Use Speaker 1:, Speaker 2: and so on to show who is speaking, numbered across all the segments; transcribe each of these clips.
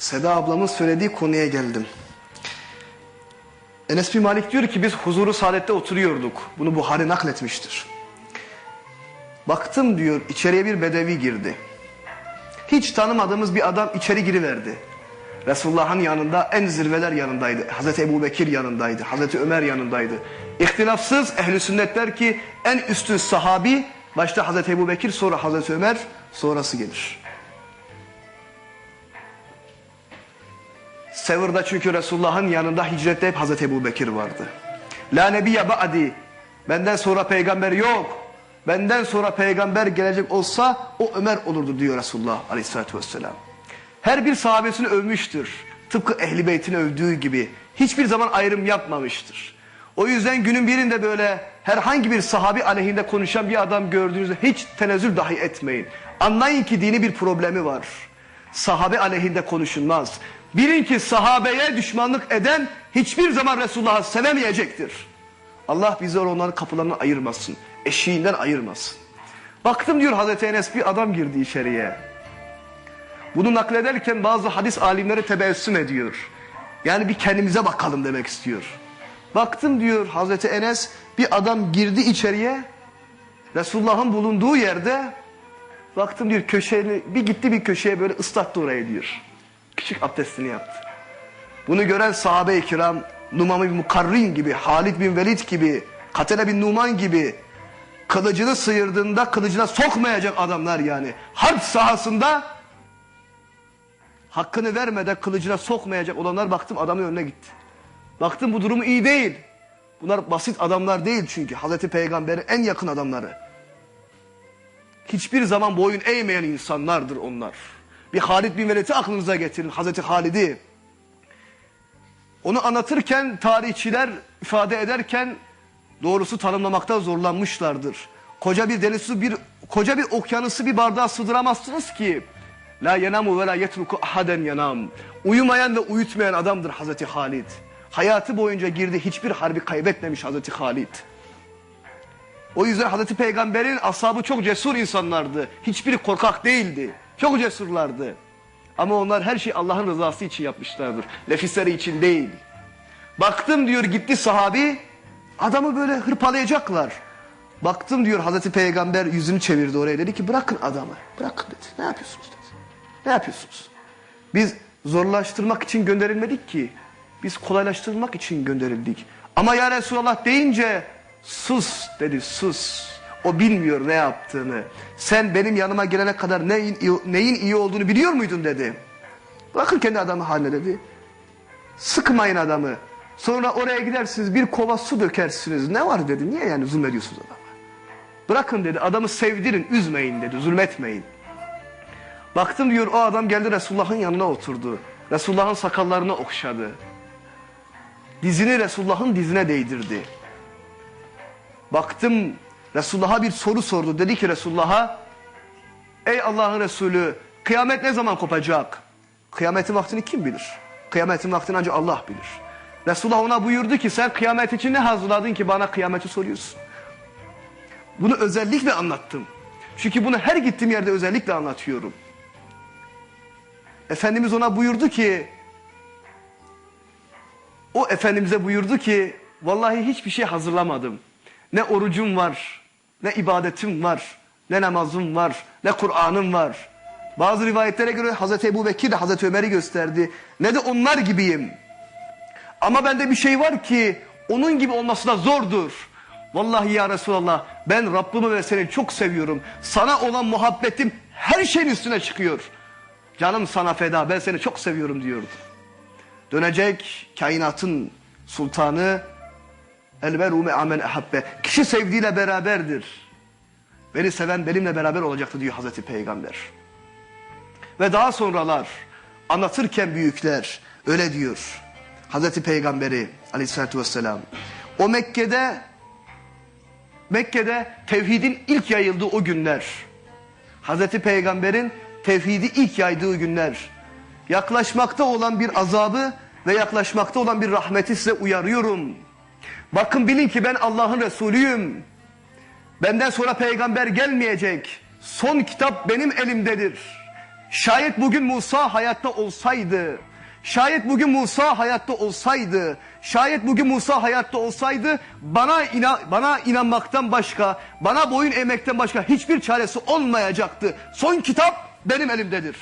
Speaker 1: Seda ablamın söylediği konuya geldim. Enes bin Malik diyor ki biz huzuru saadette oturuyorduk. Bunu Buhari nakletmiştir. Baktım diyor içeriye bir bedevi girdi. Hiç tanımadığımız bir adam içeri giriverdi. Resulullah'ın yanında en zirveler yanındaydı. Hazreti Ebu Bekir yanındaydı. Hazreti Ömer yanındaydı. İhtilafsız ehli sünnet der ki en üstün sahabi başta Hazreti Ebu Bekir sonra Hazreti Ömer sonrası gelir. Sevir'de çünkü Resulullah'ın yanında hicrette hep Hazreti Ebu Bekir vardı. La nebiye ba'di. Benden sonra peygamber yok. Benden sonra peygamber gelecek olsa o Ömer olurdu diyor Resulullah aleyhissalatü vesselam. Her bir sahabesini övmüştür. Tıpkı ehli beytini övdüğü gibi. Hiçbir zaman ayrım yapmamıştır. O yüzden günün birinde böyle herhangi bir sahabi aleyhinde konuşan bir adam gördüğünüzde hiç tenezzül dahi etmeyin. Anlayın ki dini bir problemi var. Sahabe aleyhinde konuşulmaz. Bilin ki sahabeye düşmanlık eden hiçbir zaman Resulullah'ı sevemeyecektir. Allah bizi onların kapılarını ayırmasın. Eşiğinden ayırmasın. Baktım diyor Hazreti Enes bir adam girdi içeriye. Bunu naklederken bazı hadis alimleri tebessüm ediyor. Yani bir kendimize bakalım demek istiyor. Baktım diyor Hazreti Enes bir adam girdi içeriye. Resulullah'ın bulunduğu yerde baktım diyor köşeni bir gitti bir köşeye böyle ıslattı orayı diyor. Küçük abdestini yaptı. Bunu gören sahabe-i kiram Numam bin Mukarrin gibi, Halid bin Velid gibi, Katene bin Numan gibi kılıcını sıyırdığında kılıcına sokmayacak adamlar yani. Harp sahasında hakkını vermeden kılıcına sokmayacak olanlar baktım adamın önüne gitti. Baktım bu durumu iyi değil. Bunlar basit adamlar değil çünkü. Hazreti Peygamber'in en yakın adamları. Hiçbir zaman boyun eğmeyen insanlardır onlar. Bir Halid bin Velid'i aklınıza getirin. Hazreti Halid'i. Onu anlatırken tarihçiler ifade ederken doğrusu tanımlamakta zorlanmışlardır. Koca bir deniz su bir koca bir okyanusu bir bardağa sığdıramazsınız ki. La yenamu ve la yetruku ahaden yanam. Uyumayan ve uyutmayan adamdır Hazreti Halid. Hayatı boyunca girdi hiçbir harbi kaybetmemiş Hazreti Halid. O yüzden Hazreti Peygamber'in ashabı çok cesur insanlardı. Hiçbiri korkak değildi. Çok cesurlardı. Ama onlar her şeyi Allah'ın rızası için yapmışlardır. Nefisleri için değil. Baktım diyor gitti sahabi adamı böyle hırpalayacaklar. Baktım diyor Hazreti Peygamber yüzünü çevirdi oraya dedi ki bırakın adamı. Bırakın dedi. Ne yapıyorsunuz dedi. Ne yapıyorsunuz? Biz zorlaştırmak için gönderilmedik ki. Biz kolaylaştırmak için gönderildik. Ama ya Resulallah deyince sus dedi sus. O bilmiyor ne yaptığını. Sen benim yanıma gelene kadar neyin, neyin iyi olduğunu biliyor muydun dedi. Bırakın kendi adamı haline dedi. Sıkmayın adamı. Sonra oraya gidersiniz bir kova su dökersiniz. Ne var dedi. Niye yani zulmediyorsunuz adama? Bırakın dedi adamı sevdirin üzmeyin dedi zulmetmeyin. Baktım diyor o adam geldi Resulullah'ın yanına oturdu. Resulullah'ın sakallarını okşadı. Dizini Resulullah'ın dizine değdirdi. Baktım Resulullah'a bir soru sordu. Dedi ki Resulullah'a Ey Allah'ın Resulü kıyamet ne zaman kopacak? Kıyametin vaktini kim bilir? Kıyametin vaktini ancak Allah bilir. Resulullah ona buyurdu ki sen kıyamet için ne hazırladın ki bana kıyameti soruyorsun? Bunu özellikle anlattım. Çünkü bunu her gittiğim yerde özellikle anlatıyorum. Efendimiz ona buyurdu ki o Efendimiz'e buyurdu ki vallahi hiçbir şey hazırlamadım. Ne orucum var, ne ibadetim var, ne namazım var, ne Kur'an'ım var. Bazı rivayetlere göre Hazreti Ebu Bekir de Hazreti Ömer'i gösterdi. Ne de onlar gibiyim. Ama bende bir şey var ki onun gibi olması da zordur. Vallahi ya Resulallah ben Rabbimi ve seni çok seviyorum. Sana olan muhabbetim her şeyin üstüne çıkıyor. Canım sana feda ben seni çok seviyorum diyordu. Dönecek kainatın sultanı elveru me amen ehabbe. Kişi sevdiğiyle beraberdir. Beni seven benimle beraber olacaktı diyor Hazreti Peygamber. Ve daha sonralar anlatırken büyükler öyle diyor. Hazreti Peygamberi aleyhissalatü vesselam. O Mekke'de Mekke'de tevhidin ilk yayıldığı o günler. Hazreti Peygamber'in tevhidi ilk yaydığı günler. Yaklaşmakta olan bir azabı ve yaklaşmakta olan bir rahmeti size uyarıyorum. Bakın bilin ki ben Allah'ın Resulüyüm. Benden sonra peygamber gelmeyecek. Son kitap benim elimdedir. Şayet bugün Musa hayatta olsaydı, şayet bugün Musa hayatta olsaydı, şayet bugün Musa hayatta olsaydı bana inan, bana inanmaktan başka, bana boyun eğmekten başka hiçbir çaresi olmayacaktı. Son kitap benim elimdedir.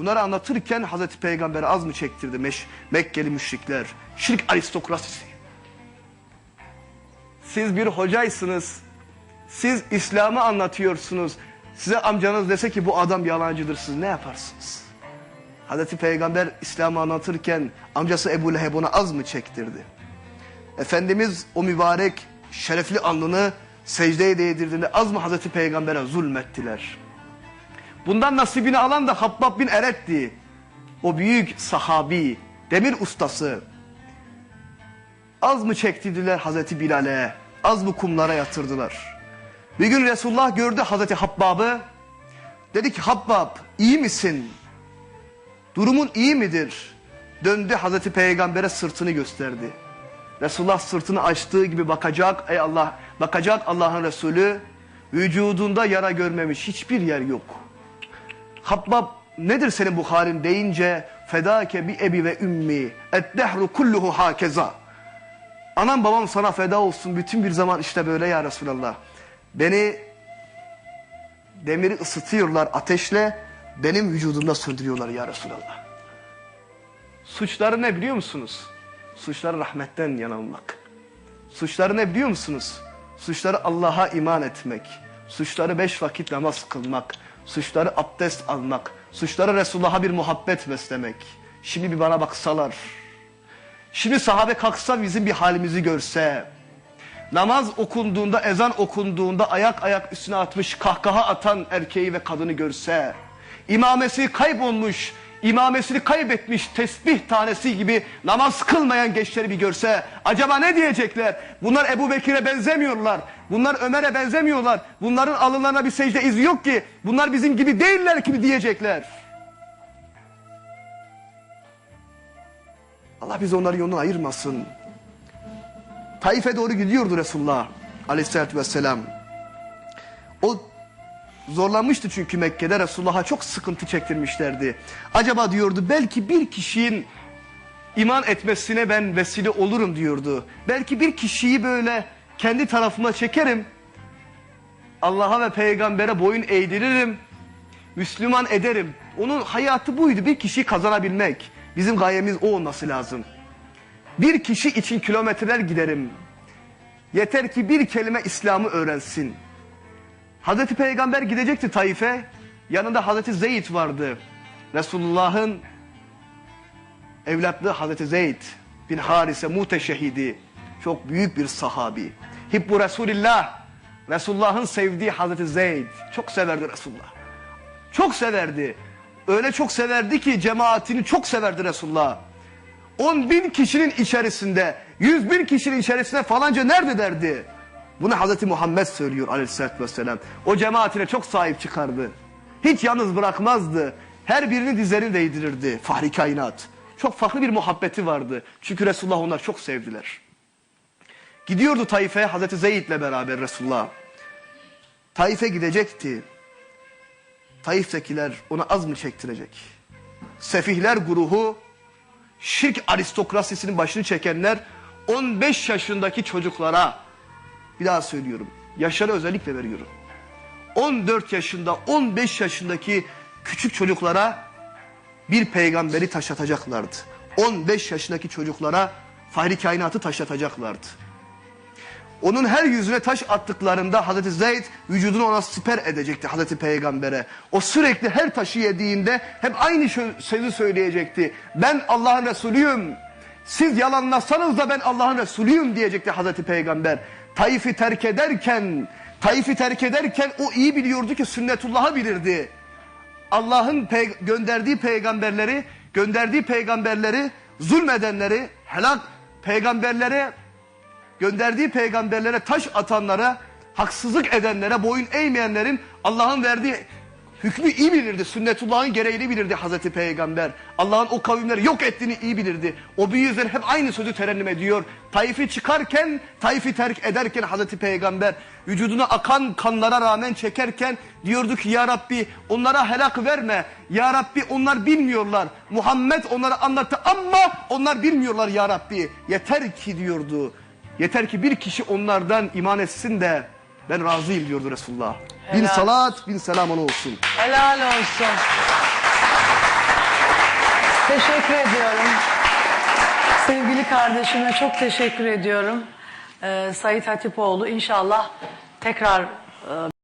Speaker 1: Bunları anlatırken Hazreti Peygamber az mı çektirdi Meş Mekkeli müşrikler, şirk aristokrasisi. Siz bir hocaysınız. Siz İslam'ı anlatıyorsunuz. Size amcanız dese ki bu adam yalancıdır siz ne yaparsınız? Hazreti Peygamber İslam'ı anlatırken amcası Ebu Leheb ona az mı çektirdi? Efendimiz o mübarek şerefli alnını secdeye değdirdiğinde az mı Hazreti Peygamber'e zulmettiler? Bundan nasibini alan da Habbab bin Eret'ti. O büyük sahabi, demir ustası. Az mı çektirdiler Hazreti Bilal'e? Az mı kumlara yatırdılar? Bir gün Resulullah gördü Hazreti Habbab'ı. Dedi ki Habbab iyi misin? Durumun iyi midir? Döndü Hazreti Peygamber'e sırtını gösterdi. Resulullah sırtını açtığı gibi bakacak ey Allah bakacak Allah'ın Resulü vücudunda yara görmemiş hiçbir yer yok. Habbab nedir senin bu halin deyince fedake bi ebi ve ümmi eddehru kulluhu hakeza. Anam babam sana feda olsun bütün bir zaman işte böyle ya Resulallah. Beni demiri ısıtıyorlar ateşle benim vücudumda sürdürüyorlar ya Resulallah. Suçları ne biliyor musunuz? Suçları rahmetten yanılmak. Suçları ne biliyor musunuz? Suçları Allah'a iman etmek. Suçları beş vakit namaz kılmak. Suçları abdest almak. Suçları Resulullah'a bir muhabbet beslemek. Şimdi bir bana baksalar. Şimdi sahabe kalksa bizim bir halimizi görse. Namaz okunduğunda, ezan okunduğunda ayak ayak üstüne atmış kahkaha atan erkeği ve kadını görse. İmamesi kaybolmuş, imamesini kaybetmiş tesbih tanesi gibi namaz kılmayan gençleri bir görse acaba ne diyecekler? Bunlar Ebu Bekir'e benzemiyorlar. Bunlar Ömer'e benzemiyorlar. Bunların alınlarına bir secde izi yok ki. Bunlar bizim gibi değiller ki diyecekler. Allah bizi onların yolunu ayırmasın. Taif'e doğru gidiyordu Resulullah aleyhissalatü vesselam. O zorlanmıştı çünkü Mekke'de Resulullah'a çok sıkıntı çektirmişlerdi. Acaba diyordu belki bir kişinin iman etmesine ben vesile olurum diyordu. Belki bir kişiyi böyle kendi tarafıma çekerim. Allah'a ve peygambere boyun eğdiririm. Müslüman ederim. Onun hayatı buydu bir kişiyi kazanabilmek. Bizim gayemiz o olması lazım. Bir kişi için kilometreler giderim. Yeter ki bir kelime İslam'ı öğrensin. Hazreti Peygamber gidecekti Taif'e. Yanında Hazreti Zeyd vardı. Resulullah'ın evlatlığı Hazreti Zeyd bin Harise muteşehidi. Çok büyük bir sahabi. Hibbu Resulillah. Resulullah'ın sevdiği Hazreti Zeyd. Çok severdi Resulullah. Çok severdi. Öyle çok severdi ki cemaatini çok severdi Resulullah. 10 bin kişinin içerisinde, 100 bin kişinin içerisinde falanca nerede derdi. Bunu Hazreti Muhammed söylüyor aleyhissalatü vesselam. O cemaatine çok sahip çıkardı. Hiç yalnız bırakmazdı. Her birini dizlerini değdirirdi. Fahri kainat. Çok farklı bir muhabbeti vardı. Çünkü Resulullah onlar çok sevdiler. Gidiyordu Taif'e Hazreti Zeyd'le beraber Resulullah. Taif'e gidecekti. Taif'tekiler ona az mı çektirecek? Sefihler grubu şirk aristokrasisinin başını çekenler 15 yaşındaki çocuklara bir daha söylüyorum. Yaşlara özellikle veriyorum. 14 yaşında 15 yaşındaki küçük çocuklara bir peygamberi taşlatacaklardı. 15 yaşındaki çocuklara fahri kainatı taşlatacaklardı. Onun her yüzüne taş attıklarında Hazreti Zeyd vücudunu ona siper edecekti Hazreti Peygamber'e. O sürekli her taşı yediğinde hep aynı sözü söyleyecekti. Ben Allah'ın Resulüyüm. Siz yalanlasanız da ben Allah'ın Resulüyüm diyecekti Hazreti Peygamber. Taif'i terk ederken, Taif'i terk ederken o iyi biliyordu ki sünnetullah'ı bilirdi. Allah'ın pey gönderdiği peygamberleri, gönderdiği peygamberleri zulmedenleri, helak peygamberlere gönderdiği peygamberlere taş atanlara, haksızlık edenlere, boyun eğmeyenlerin Allah'ın verdiği hükmü iyi bilirdi. Sünnetullah'ın gereğini bilirdi Hazreti Peygamber. Allah'ın o kavimleri yok ettiğini iyi bilirdi. O bir yüzden hep aynı sözü terennüm ediyor. Taif'i çıkarken, Taif'i terk ederken Hazreti Peygamber vücuduna akan kanlara rağmen çekerken diyordu ki Ya Rabbi onlara helak verme. Ya Rabbi onlar bilmiyorlar. Muhammed onlara anlattı ama onlar bilmiyorlar Ya Rabbi. Yeter ki diyordu. Yeter ki bir kişi onlardan iman etsin de ben razıyım diyordu Resulullah. Bin
Speaker 2: Helal.
Speaker 1: salat bin selam ona olsun.
Speaker 2: Helal olsun. Teşekkür ediyorum. Sevgili kardeşime çok teşekkür ediyorum. Ee, Sayit Hatipoğlu inşallah tekrar e,